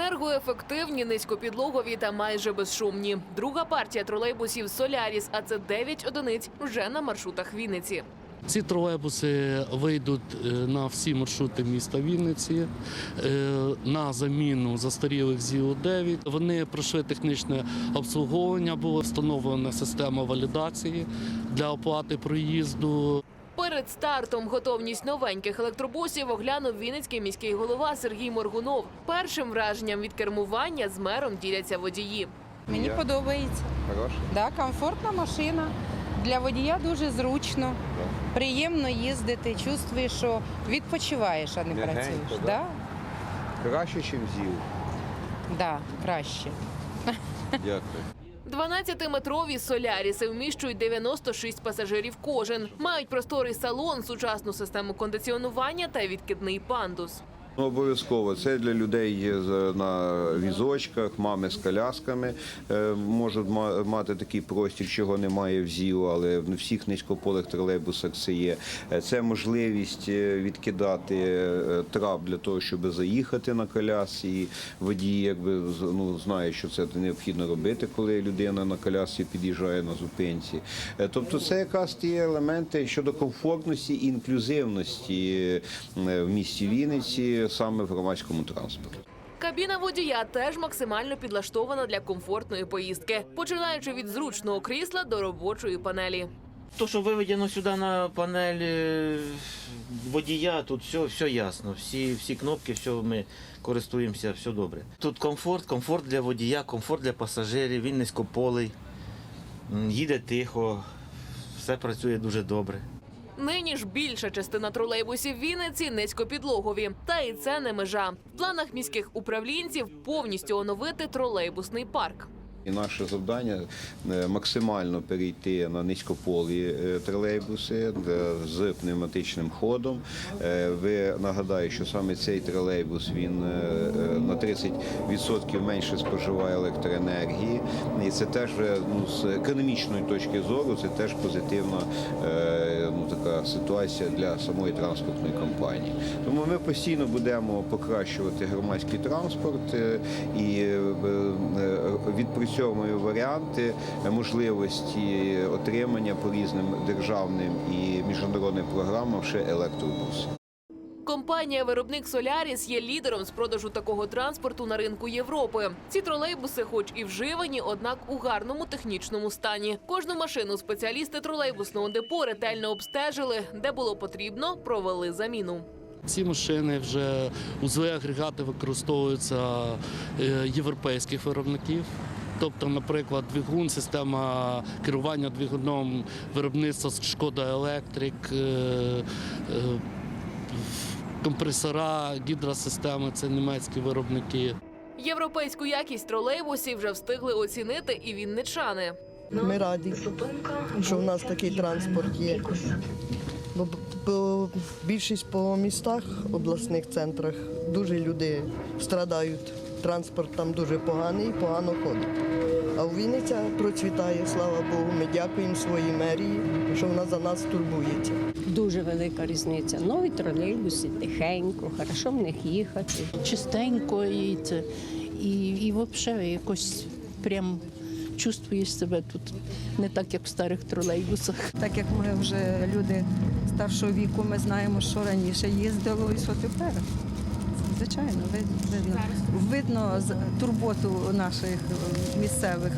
Енергоефективні, низькопідлогові та майже безшумні. Друга партія тролейбусів Соляріс, а це 9 одиниць вже на маршрутах Вінниці. Ці тролейбуси вийдуть е, на всі маршрути міста Вінниці е, на заміну застарілих ЗІО-9. Вони пройшли технічне обслуговування, була встановлена система валідації для оплати проїзду. Перед стартом готовність новеньких електробусів оглянув Вінницький міський голова Сергій Моргунов. Першим враженням від кермування з мером діляться водії. Мені Я. подобається. Хороший. Да, комфортна машина. Для водія дуже зручно. Приємно їздити, чувствуєш, що відпочиваєш, а не М'ягенько, працюєш. да? Да? Краще, ніж ЗІЛ. Да, краще. Дякую. 12-метрові соляріси вміщують 96 пасажирів кожен. Мають просторий салон, сучасну систему кондиціонування та відкидний пандус. Ну, обов'язково це для людей на візочках, мами з колясками е, можуть мати такий простір, чого немає в ЗІО, але в всіх низькополих тролейбусах це є. Е, Це можливість е, відкидати трап для того, щоб заїхати на колясці. І водій якби ну, знає, що це необхідно робити, коли людина на колясці під'їжджає на зупинці. Тобто, це якраз ті елементи щодо комфортності і інклюзивності в місті Вінниці саме в громадському транспорті. Кабіна водія теж максимально підлаштована для комфортної поїздки, починаючи від зручного крісла до робочої панелі. То, що виведено сюди на панель водія, тут все, все ясно. Всі, всі кнопки, все ми користуємося, все добре. Тут комфорт, комфорт для водія, комфорт для пасажирів, він низькополий, їде тихо, все працює дуже добре. Нині ж більша частина тролейбусів Вінниці низькопідлогові. Та і це не межа. В планах міських управлінців повністю оновити тролейбусний парк. І наше завдання е, максимально перейти на низькополі е, тролейбуси е, з пневматичним ходом. Ви нагадаю, що саме цей тролейбус він на 30% менше споживає електроенергії, і це теж ну, з економічної точки зору, це теж позитивна ну, така ситуація для самої транспортної компанії. Тому ми постійно будемо покращувати громадський транспорт і е, відпрацьовуємо варіанти е, можливості отримання по різним державним і міжнародним програмам ще електробусів. Компанія-виробник Соляріс є лідером з продажу такого транспорту на ринку Європи. Ці тролейбуси, хоч і вживані, однак у гарному технічному стані. Кожну машину спеціалісти тролейбусного депо ретельно обстежили, де було потрібно, провели заміну. Ці машини вже узли агрегати використовуються е, європейських виробників. Тобто, наприклад, двигун, система керування двигуном виробництва Шкода Електрик, е, е, компресора, гідросистеми це німецькі виробники. Європейську якість тролейбусів вже встигли оцінити і вінничани. Ми раді, що в нас такий транспорт є. Бо більшість по містах, обласних центрах дуже люди страдають. Транспорт там дуже поганий, погано ходить. А у Вінниця процвітає, слава Богу. Ми дякуємо своїй мерії, що вона за нас турбується. Дуже велика різниця. Нові тролейбуси тихенько, хорошо в них їхати. чистенько і це. І, і взагалі якось прям чувствуєш себе тут не так, як в старих тролейбусах. Так як ми вже люди старшого віку, ми знаємо, що раніше їздило і що тепер. Звичайно, видно, видно турботу наших е, місцевих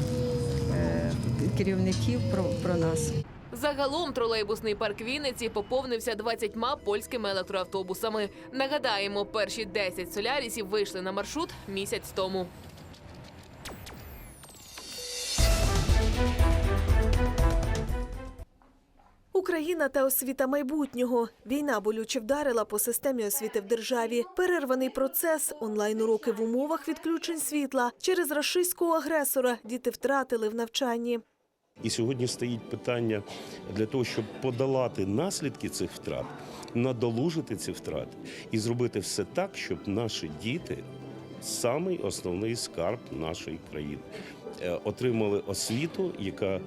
е, керівників про, про нас. Загалом тролейбусний парк Вінниці поповнився 20 польськими електроавтобусами. Нагадаємо, перші 10 солярісів вийшли на маршрут місяць тому. Україна та освіта майбутнього. Війна болюче вдарила по системі освіти в державі. Перерваний процес, онлайн-уроки в умовах відключень світла. Через рашистського агресора діти втратили в навчанні. І сьогодні стоїть питання для того, щоб подолати наслідки цих втрат, надолужити ці втрати і зробити все так, щоб наші діти, самий основний скарб нашої країни, е, отримали освіту, яка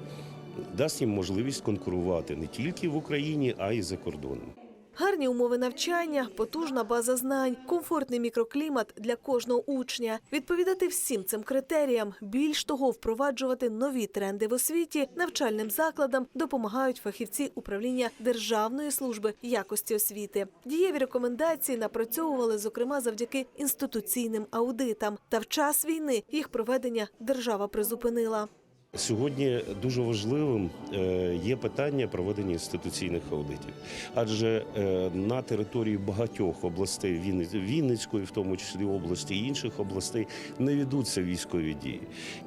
дасть їм можливість конкурувати не тільки в Україні, а й за кордоном. Гарні умови навчання, потужна база знань, комфортний мікроклімат для кожного учня. Відповідати всім цим критеріям, більш того, впроваджувати нові тренди в освіті, навчальним закладам допомагають фахівці управління Державної служби якості освіти. Дієві рекомендації напрацьовували, зокрема, завдяки інституційним аудитам. Та в час війни їх проведення держава призупинила. Сьогодні дуже важливим е, є питання проведення інституційних аудитів, адже е, на території багатьох областей Вінниць- Вінницької, в тому числі області і інших областей, не ведуться військові дії.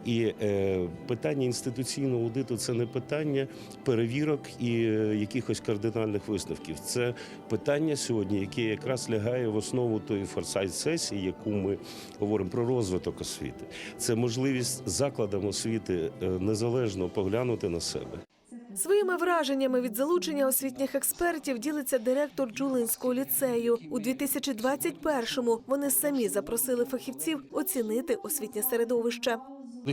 І е, питання інституційного аудиту це не питання перевірок і якихось кардинальних висновків. Це питання сьогодні, яке якраз лягає в основу тої форсайт сесії, яку ми говоримо про розвиток освіти. Це можливість закладам освіти незалежно поглянути на себе. Своїми враженнями від залучення освітніх експертів ділиться директор Джулинського ліцею. У 2021-му вони самі запросили фахівців оцінити освітнє середовище.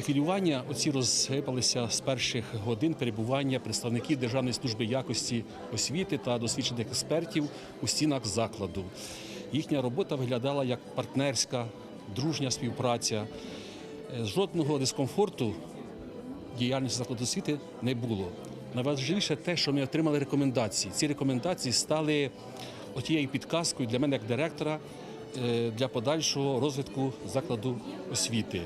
Хвилювання оці розсипалися з перших годин перебування представників Державної служби якості освіти та досвідчених експертів у стінах закладу. Їхня робота виглядала як партнерська, дружня співпраця. Е, Жодного дискомфорту діяльності закладу освіти не було. Найважливіше те, що ми отримали рекомендації. Ці рекомендації стали отією підказкою для мене як директора е, для подальшого розвитку закладу освіти.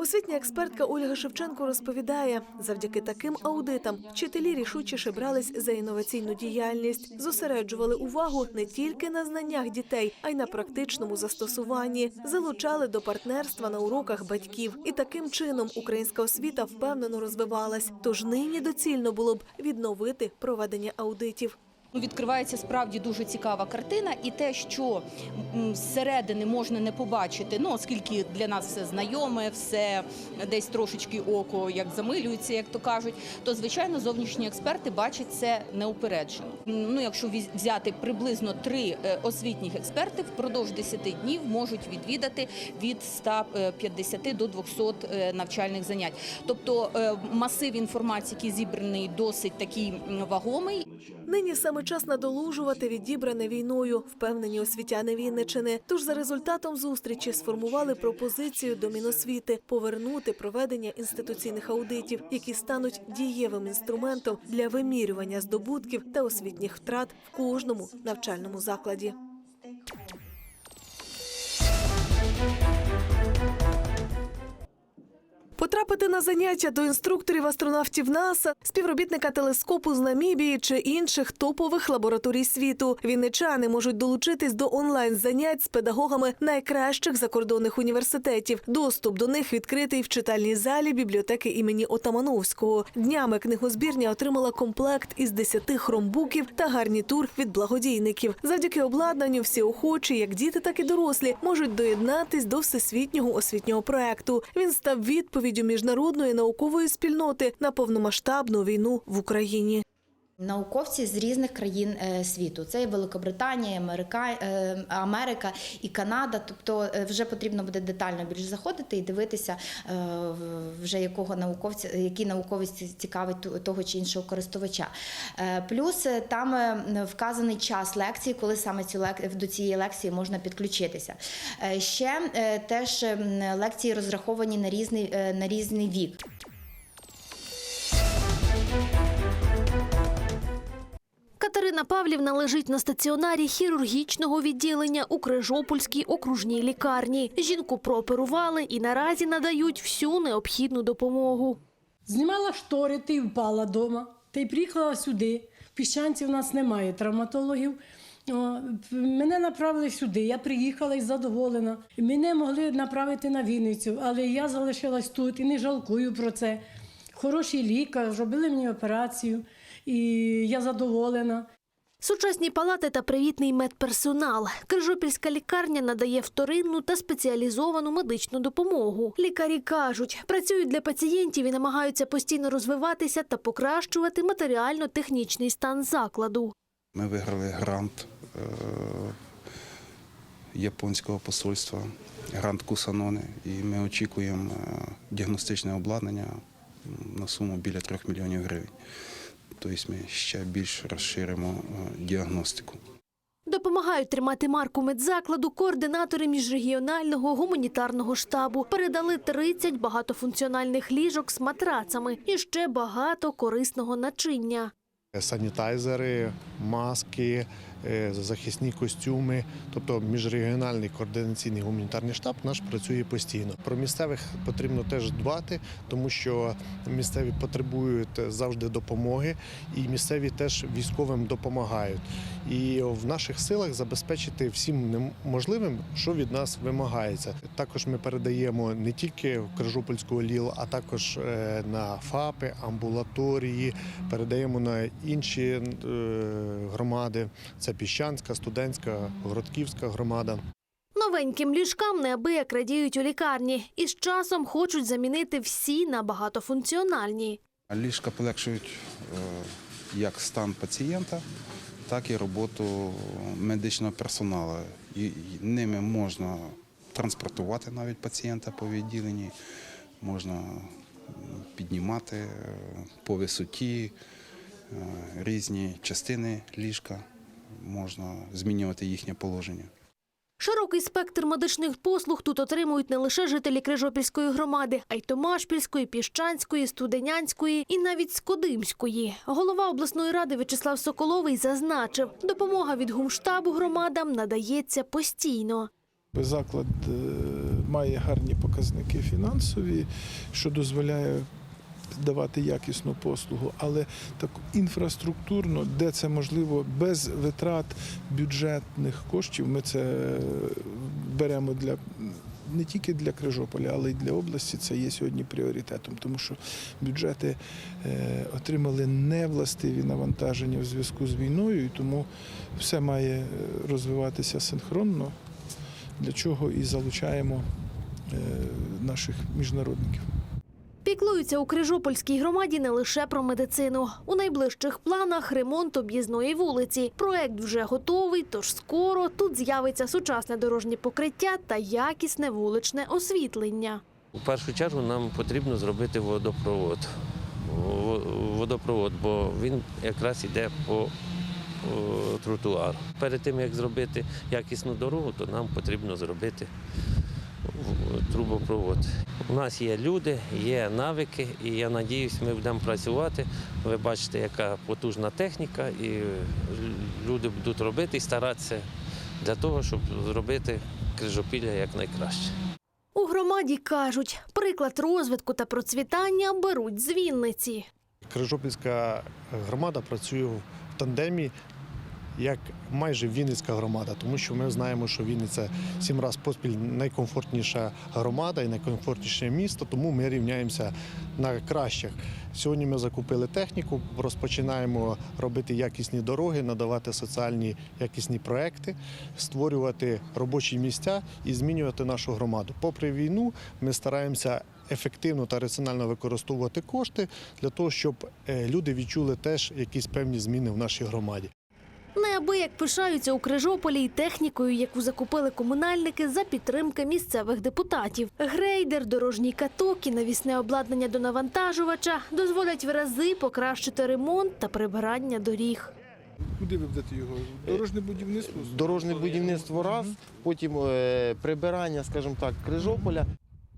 Освітня експертка Ольга Шевченко розповідає, завдяки таким аудитам вчителі рішучіше брались за інноваційну діяльність, зосереджували увагу не тільки на знаннях дітей, а й на практичному застосуванні, залучали до партнерства на уроках батьків. І таким чином українська освіта впевнено розвивалась. Тож нині доцільно було б відновити проведення аудитів. Ну, Відкривається справді дуже цікава картина, і те, що зсередини можна не побачити, ну оскільки для нас все знайоме, все десь трошечки око як замилюється, як то кажуть, то звичайно зовнішні експерти бачать це неупереджено. Ну, якщо взяти приблизно три е, освітніх експерти, впродовж 10 днів можуть відвідати від 150 до 200 е, навчальних занять. Тобто е, масив інформації, який зібраний, досить такий вагомий. Нині саме час надолужувати відібране війною, впевнені освітяни Вінничини. Тож за результатом зустрічі сформували пропозицію до Міносвіти повернути проведення інституційних аудитів, які стануть дієвим інструментом для вимірювання здобутків та освітніх втрат в кожному навчальному закладі. Потрапити на заняття до інструкторів астронавтів НАСА, співробітника телескопу з Намібії чи інших топових лабораторій світу. Вінничани можуть долучитись до онлайн занять з педагогами найкращих закордонних університетів. Доступ до них відкритий в читальній залі бібліотеки імені Отамановського. Днями книгозбірня отримала комплект із 10 хромбуків та гарнітур від благодійників. Завдяки обладнанню всі охочі, як діти, так і дорослі, можуть доєднатись до всесвітнього освітнього проекту. Він став відповіддю міжнародної наукової спільноти на повномасштабну війну в Україні. Науковці з різних країн е, світу. Це і Великобританія, Америка, е, Америка і Канада. Тобто е, вже потрібно буде детально більш заходити і дивитися, вже якого науковця, який науковець цікавить того чи іншого користувача. Плюс там вказаний час лекції, коли саме цю до цієї лекції можна підключитися. Ще теж лекції розраховані на різний, на різний вік. Катерина Павлівна лежить на стаціонарі хірургічного відділення у Крижопольській окружній лікарні. Жінку прооперували і наразі надають всю необхідну допомогу. Знімала штори, ти й впала вдома. Та й приїхала сюди. В Піщанці в нас немає травматологів. Мене направили сюди. Я приїхала і задоволена. Мене могли направити на Вінницю, але я залишилась тут і не жалкую про це. Хороший лікар, зробили мені операцію, і я задоволена. Сучасні палати та привітний медперсонал. Крижопільська лікарня надає вторинну та спеціалізовану медичну допомогу. Лікарі кажуть, працюють для пацієнтів і намагаються постійно розвиватися та покращувати матеріально-технічний стан закладу. Ми виграли грант е, японського посольства, грант Кусанони, і ми очікуємо е, діагностичне обладнання на суму біля 3 мільйонів гривень. Тобто ми ще більш розширимо е, діагностику. Допомагають тримати марку медзакладу координатори міжрегіонального гуманітарного штабу. Передали 30 багатофункціональних ліжок з матрацами і ще багато корисного начиння. Санітайзери, маски, е, захисні костюми. Тобто міжрегіональний координаційний гуманітарний штаб наш працює постійно. Про місцевих потрібно теж дбати, тому що місцеві потребують завжди допомоги, і місцеві теж військовим допомагають. І в наших силах забезпечити всім можливим, що від нас вимагається. Також ми передаємо не тільки в Крижопольську ЛІЛ, а також е, на ФАПи, амбулаторії, передаємо на інші е, громади. Це Піщанська, студентська, Городківська громада. Новеньким ліжкам неабияк радіють у лікарні і з часом хочуть замінити всі на багатофункціональні. Ліжка полегшують е, як стан пацієнта, так і роботу медичного персоналу. І ними можна транспортувати навіть пацієнта по відділенні, можна піднімати е, по висоті е, різні частини ліжка, можна змінювати їхнє положення. Широкий спектр медичних послуг тут отримують не лише жителі Крижопільської громади, а й Томашпільської, Піщанської, Студенянської і навіть Скодимської. Голова обласної ради В'ячеслав Соколовий зазначив, допомога від гумштабу громадам надається постійно. Заклад е, має гарні показники фінансові, що дозволяє давати якісну послугу, але так інфраструктурно, де це можливо, без витрат бюджетних коштів, ми це беремо для. Не тільки для Крижополя, але й для області це є сьогодні пріоритетом, тому що бюджети е, отримали невластиві навантаження в зв'язку з війною, і тому все має е, розвиватися синхронно для чого і залучаємо е, наших міжнародників. Піклуються у Крижопольській громаді не лише про медицину. У найближчих планах ремонт об'їзної вулиці. Проект вже готовий, тож скоро тут з'явиться сучасне дорожнє покриття та якісне вуличне освітлення. У першу чергу нам потрібно зробити водопровод. Водопровод, бо він якраз йде по тротуару. Перед тим як зробити якісну дорогу, то нам потрібно зробити трубопровод. У нас є люди, є навики, і я надіюсь, ми будемо працювати. Ви бачите, яка потужна техніка, і люди будуть робити і старатися для того, щоб зробити Крижопілля якнайкраще. У громаді кажуть, приклад розвитку та процвітання беруть з Вінниці. Крижопільська громада працює в тандемі як майже Вінницька громада, тому що ми знаємо, що Вінниця сім разів поспіль найкомфортніша громада і найкомфортніше місто, тому ми рівняємося на кращих. Сьогодні ми закупили техніку, розпочинаємо робити якісні дороги, надавати соціальні якісні проекти, створювати робочі місця і змінювати нашу громаду. Попри війну, ми стараємося ефективно та раціонально використовувати кошти для того, щоб е, люди відчули теж якісь певні зміни в нашій громаді. Неабияк пишаються у Крижополі й технікою, яку закупили комунальники за підтримки місцевих депутатів. Грейдер, дорожній каток і навісне обладнання до навантажувача дозволять в рази покращити ремонт та прибирання доріг. Куди ви будете його? Дорожне будівництво? Дорожне будівництво раз, потім е, прибирання, скажімо так, Крижополя.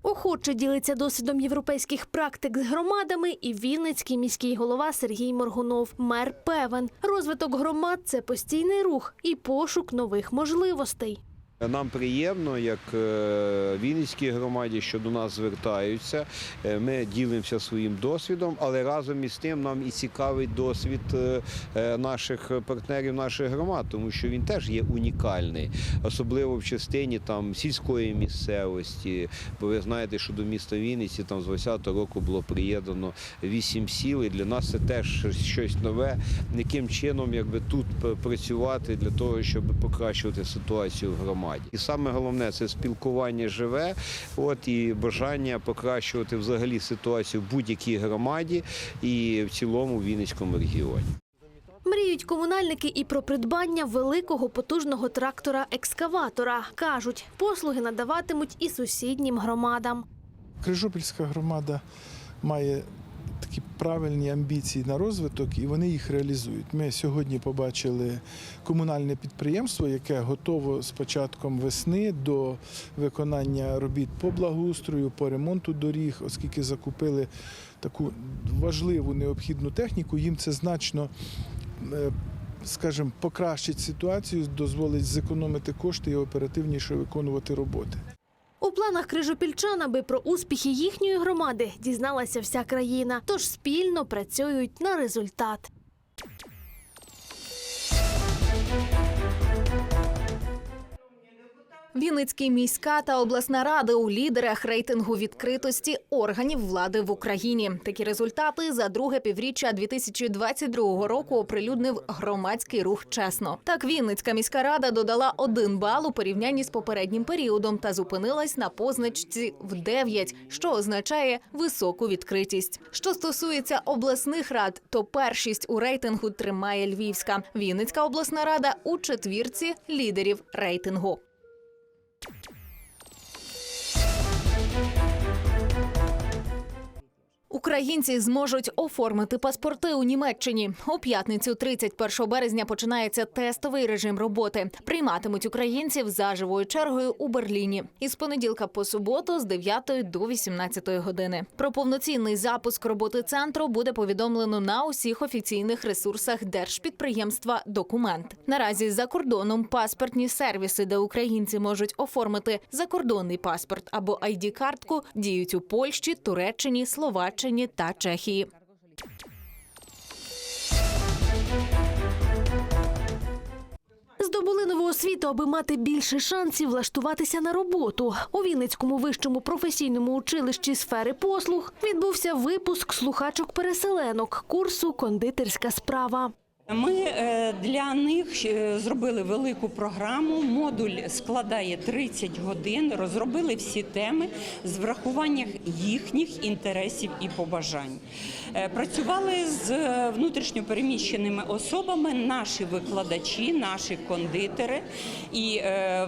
Охоче ділиться досвідом європейських практик з громадами і Вінницький міський голова Сергій Моргунов. Мер певен, розвиток громад це постійний рух і пошук нових можливостей. Нам приємно, як е, Вінницькій громаді, що до нас звертаються. Е, Ми ділимося своїм досвідом, але разом із тим нам і цікавий досвід е, наших партнерів, наших громад, тому що він теж є унікальний, особливо в частині там сільської місцевості. Бо ви знаєте, що до міста Вінниці там з 20-го року було приєднано вісім сіл, і для нас це теж щось нове. Яким чином якби тут працювати для того, щоб покращувати ситуацію в громаді. І саме головне це спілкування живе, от і бажання покращувати взагалі ситуацію в будь-якій громаді і в цілому в Вінницькому регіоні. Мріють комунальники і про придбання великого потужного трактора-екскаватора. Кажуть, послуги надаватимуть і сусіднім громадам. Крижопільська громада має такі правильні амбіції на розвиток, і вони їх реалізують. Ми сьогодні побачили комунальне підприємство, яке готово з початком весни до виконання робіт по благоустрою, по ремонту доріг, оскільки закупили таку важливу необхідну техніку. Їм це значно. е, Скажімо, покращить ситуацію, дозволить зекономити кошти і оперативніше виконувати роботи. У планах крижопільчан, аби про успіхи їхньої громади дізналася вся країна, тож спільно працюють на результат. Вінницький міська та обласна ради у лідерах рейтингу відкритості органів влади в Україні. Такі результати за друге півріччя 2022 року оприлюднив громадський рух чесно. Так, Вінницька міська рада додала один бал у порівнянні з попереднім періодом та зупинилась на позначці в 9, що означає високу відкритість. Що стосується обласних рад, то першість у рейтингу тримає Львівська. Вінницька обласна рада у четвірці лідерів рейтингу. thank you Українці зможуть оформити паспорти у Німеччині. У п'ятницю, 31 березня, починається тестовий режим роботи. Прийматимуть українців за живою чергою у Берліні. Із понеділка по суботу з 9 до 18 години. Про повноцінний запуск роботи центру буде повідомлено на усіх офіційних ресурсах держпідприємства Документ. Наразі за кордоном паспортні сервіси, де українці можуть оформити закордонний паспорт або id картку діють у Польщі, Туреччині, Словаччині та Чехії. Здобули нову освіту, аби мати більше шансів влаштуватися на роботу. У Вінницькому вищому професійному училищі сфери послуг відбувся випуск слухачок-переселенок курсу Кондитерська справа. Ми е, для них е, зробили велику програму. Модуль складає 30 годин. Розробили всі теми з врахуванням їхніх інтересів і побажань. Е, Працювали з внутрішньопереміщеними особами, наші викладачі, наші кондитери, і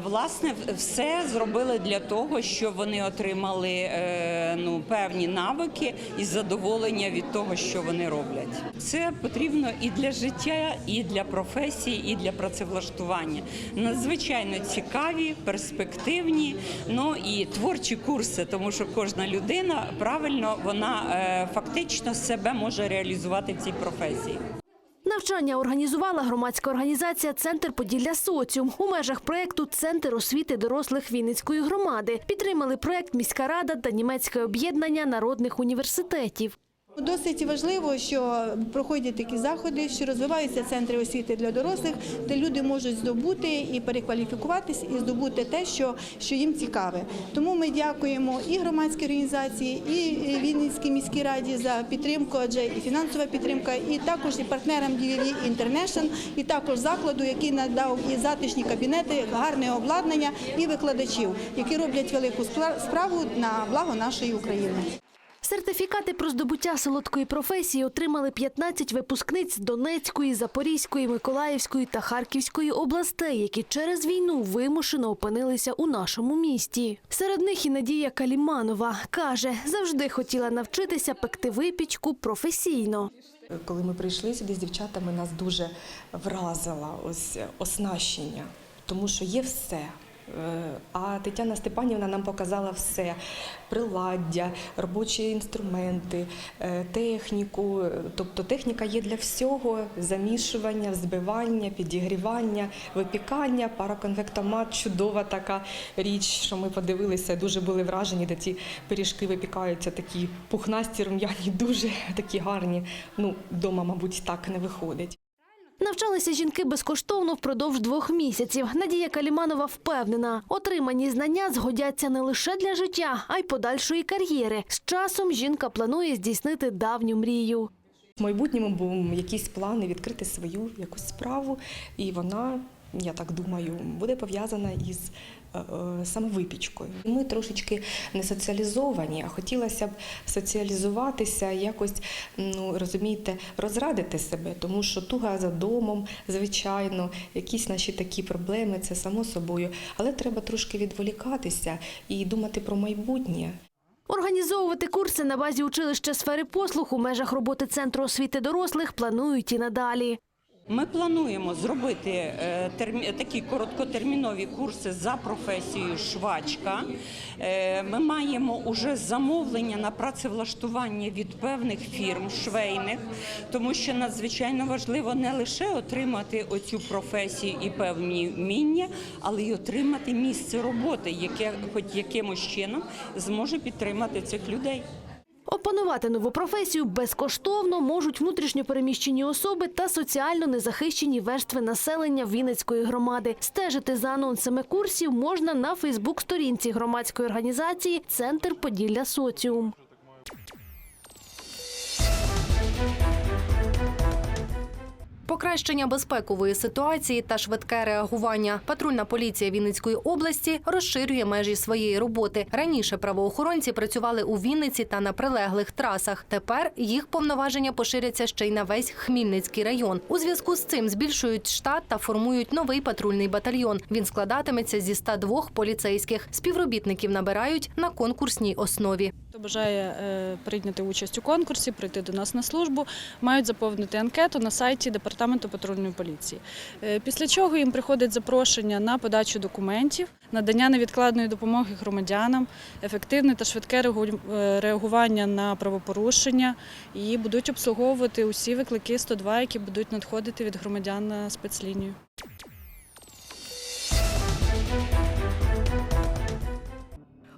власне все зробили для того, щоб вони отримали ну певні навики і задоволення від того, що вони роблять. Це потрібно і для життя, і для професії, і для працевлаштування. Надзвичайно цікаві, перспективні, ну і творчі курси, тому що кожна людина правильно вона е, фактично себе може реалізувати в цій професії. Навчання організувала громадська організація Центр Поділля Соціум у межах проєкту Центр освіти дорослих Вінницької громади. Підтримали проєкт міська рада та німецьке об'єднання народних університетів. Досить важливо, що проходять такі заходи, що розвиваються центри освіти для дорослих, де люди можуть здобути і перекваліфікуватись, і здобути те, що, що їм цікаве. Тому ми дякуємо і громадській організації, і Вінницькій міській раді за підтримку, адже і фінансова підтримка, і також і партнерам DVV International, і також закладу, який надав і затишні кабінети, гарне обладнання і викладачів, які роблять велику спра- справу на благо нашої України. Сертифікати про здобуття солодкої професії отримали 15 випускниць Донецької, Запорізької, Миколаївської та Харківської областей, які через війну вимушено опинилися у нашому місті. Серед них і Надія Каліманова каже, завжди хотіла навчитися пекти випічку професійно. Коли ми прийшли сюди з дівчатами, нас дуже вразило ось оснащення, тому що є все. Е, А Тетяна Степанівна нам показала все: приладдя, робочі інструменти, е, техніку. Тобто техніка є для всього: замішування, взбивання, підігрівання, випікання, параконвектомат чудова така річ, що ми подивилися, дуже були вражені, де ці пиріжки випікаються такі пухнасті, рум'яні, дуже такі гарні. Ну, вдома, мабуть, так не виходить. Навчалися жінки безкоштовно впродовж двох місяців. Надія Каліманова впевнена, отримані знання згодяться не лише для життя, а й подальшої кар'єри. З часом жінка планує здійснити давню мрію. В майбутньому був якісь плани відкрити свою якусь справу, і вона, я так думаю, буде пов'язана із самовипічкою. Ми трошечки не соціалізовані, а хотілося б соціалізуватися, якось ну розумієте, розрадити себе, тому що туга за домом, звичайно, якісь наші такі проблеми, це само собою. Але треба трошки відволікатися і думати про майбутнє. Організовувати курси на базі училища сфери послуг у межах роботи центру освіти дорослих планують і надалі. Ми плануємо зробити е, такі короткотермінові курси за професією швачка. Е, Ми маємо уже замовлення на працевлаштування від певних фірм швейних, тому що надзвичайно важливо не лише отримати оцю професію і певні вміння, але й отримати місце роботи, яке хоч якимось чином зможе підтримати цих людей. Опанувати нову професію безкоштовно можуть внутрішньопереміщені особи та соціально незахищені верстви населення Вінницької громади. Стежити за анонсами курсів можна на Фейсбук-сторінці громадської організації Центр Поділля Соціум. Покращення безпекової ситуації та швидке реагування. Патрульна поліція Вінницької області розширює межі своєї роботи. Раніше правоохоронці працювали у Вінниці та на прилеглих трасах. Тепер їх повноваження поширяться ще й на весь Хмільницький район. У зв'язку з цим збільшують штат та формують новий патрульний батальйон. Він складатиметься зі 102 поліцейських. Співробітників набирають на конкурсній основі. Бажає е, прийняти участь у конкурсі, прийти до нас на службу, мають заповнити анкету на сайті департаменту патрульної поліції. Е, Після чого їм приходить запрошення на подачу документів, надання невідкладної допомоги громадянам, ефективне та швидке е, реагування на правопорушення і будуть обслуговувати усі виклики 102, які будуть надходити від громадян на спецлінію.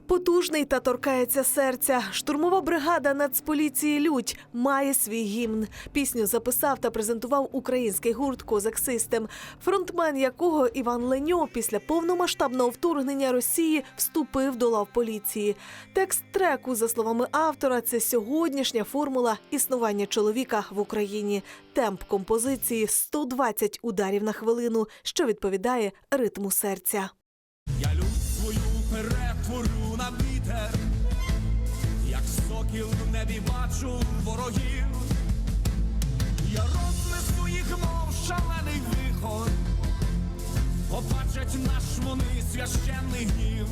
Потужний та торкається серця. Штурмова бригада Нацполіції Людь має свій гімн. Пісню записав та презентував український гурт Козак Систем, фронтмен якого Іван Леньо після повномасштабного вторгнення Росії вступив до лав поліції. Текст треку, за словами автора, це сьогоднішня формула існування чоловіка в Україні. Темп композиції 120 ударів на хвилину, що відповідає ритму серця. Я лють свою перетворю сокіл в небі бачу ворогів. Я рознесу їх, мов шалений вихор, побачать наш вони священний гнів.